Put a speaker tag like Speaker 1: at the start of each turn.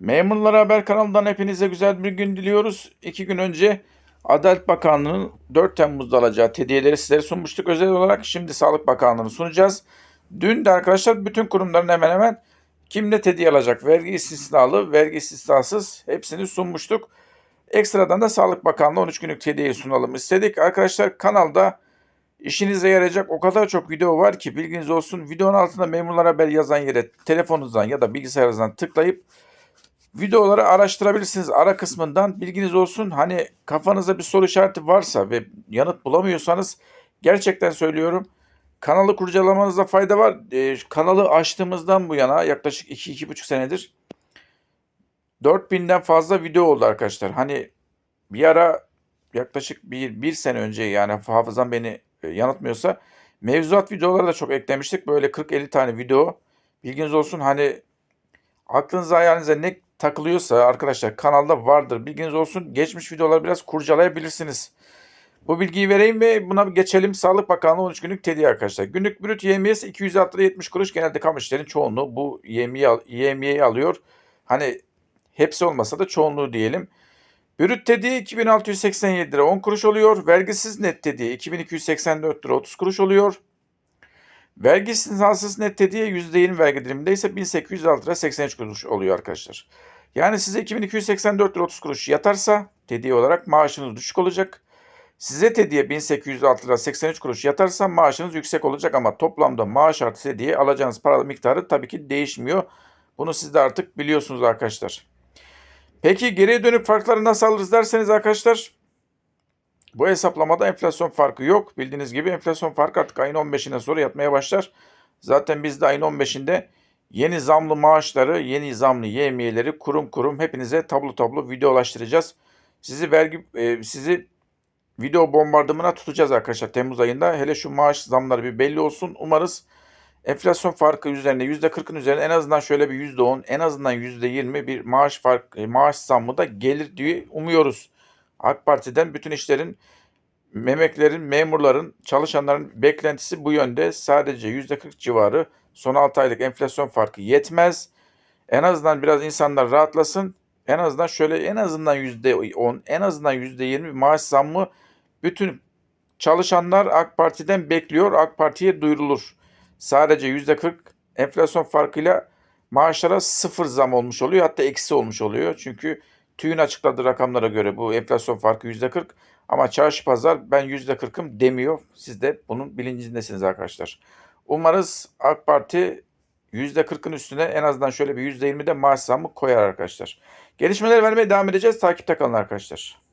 Speaker 1: Memurlar Haber kanalından hepinize güzel bir gün diliyoruz. İki gün önce Adalet Bakanlığı'nın 4 Temmuz'da alacağı hediyeleri sizlere sunmuştuk. Özel olarak şimdi Sağlık Bakanlığı'nı sunacağız. Dün de arkadaşlar bütün kurumların hemen hemen kim ne hediye alacak, vergi istisnalı, vergi istisnasız hepsini sunmuştuk. Ekstradan da Sağlık Bakanlığı 13 günlük hediyeyi sunalım istedik. Arkadaşlar kanalda işinize yarayacak o kadar çok video var ki bilginiz olsun. Videonun altında memurlar haber yazan yere telefonunuzdan ya da bilgisayarınızdan tıklayıp videoları araştırabilirsiniz ara kısmından. Bilginiz olsun hani kafanızda bir soru işareti varsa ve yanıt bulamıyorsanız gerçekten söylüyorum kanalı kurcalamanızda fayda var. Ee, kanalı açtığımızdan bu yana yaklaşık 2-2,5 senedir 4000'den fazla video oldu arkadaşlar. Hani bir ara yaklaşık bir, bir sene önce yani hafızam beni e, yanıltmıyorsa mevzuat videoları da çok eklemiştik. Böyle 40-50 tane video. Bilginiz olsun hani aklınıza hayalinize ne takılıyorsa arkadaşlar kanalda vardır. Bilginiz olsun geçmiş videoları biraz kurcalayabilirsiniz. Bu bilgiyi vereyim ve buna geçelim. Sağlık Bakanlığı 13 günlük tediği arkadaşlar. Günlük brüt yemiyesi 206 lira 70 kuruş. Genelde kamu işlerin çoğunluğu bu yemiye, yemiyeyi alıyor. Hani hepsi olmasa da çoğunluğu diyelim. Brüt dediği 2687 lira 10 kuruş oluyor. Vergisiz net dediği 2284 lira 30 kuruş oluyor. Vergi istisnasız net dediği %20 vergi diliminde ise 1806 lira 83 kuruş oluyor arkadaşlar. Yani size 2284 lira 30 kuruş yatarsa dediği olarak maaşınız düşük olacak. Size tediye 1806 lira 83 kuruş yatarsa maaşınız yüksek olacak ama toplamda maaş artı tediye alacağınız para miktarı tabii ki değişmiyor. Bunu siz de artık biliyorsunuz arkadaşlar. Peki geriye dönük farkları nasıl alırız derseniz arkadaşlar bu hesaplamada enflasyon farkı yok. Bildiğiniz gibi enflasyon farkı artık ayın 15'inden sonra yatmaya başlar. Zaten biz de ayın 15'inde yeni zamlı maaşları, yeni zamlı yemiyeleri kurum kurum hepinize tablo tablo videolaştıracağız. Sizi vergi e, sizi video bombardımına tutacağız arkadaşlar Temmuz ayında. Hele şu maaş zamları bir belli olsun. Umarız enflasyon farkı üzerine %40'ın üzerine en azından şöyle bir %10 en azından %20 bir maaş fark e, maaş zammı da gelir diye umuyoruz. AK Parti'den bütün işlerin memeklerin, memurların, çalışanların beklentisi bu yönde. Sadece %40 civarı son 6 aylık enflasyon farkı yetmez. En azından biraz insanlar rahatlasın. En azından şöyle en azından %10, en azından %20 bir maaş zammı bütün çalışanlar AK Parti'den bekliyor. AK Parti'ye duyurulur. Sadece %40 enflasyon farkıyla maaşlara sıfır zam olmuş oluyor. Hatta eksi olmuş oluyor. Çünkü TÜİ'nin açıkladığı rakamlara göre bu enflasyon farkı %40 ama çarşı pazar ben %40'ım demiyor. Siz de bunun bilincindesiniz arkadaşlar. Umarız AK Parti %40'ın üstüne en azından şöyle bir %20'de maaş zammı koyar arkadaşlar. Gelişmeler vermeye devam edeceğiz. Takipte kalın arkadaşlar.